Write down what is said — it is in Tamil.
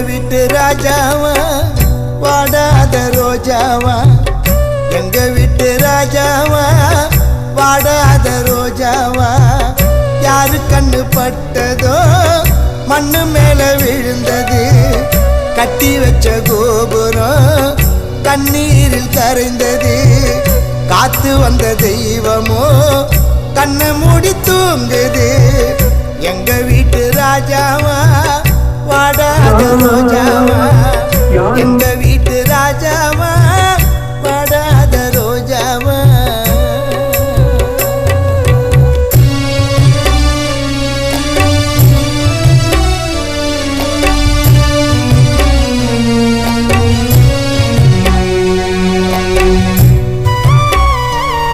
வீட்டு ராஜாவா? வாடாத ரோஜாவா? எங்க வீட்டு ராஜாவா? வாடாத ரோஜாவா? யாரு கண்ணு பட்டதோ? மண்ணு மேல விழுந்தது. கட்டி வச்ச கோபுரம் கண்ணீரில் கரைந்தது. காத்து வந்த தெய்வமோ கண்ணை மூடி தூங்குது. எங்க வீட்டு ராஜாவா? வாடாத ரோஜாவா எங்க வீட்டு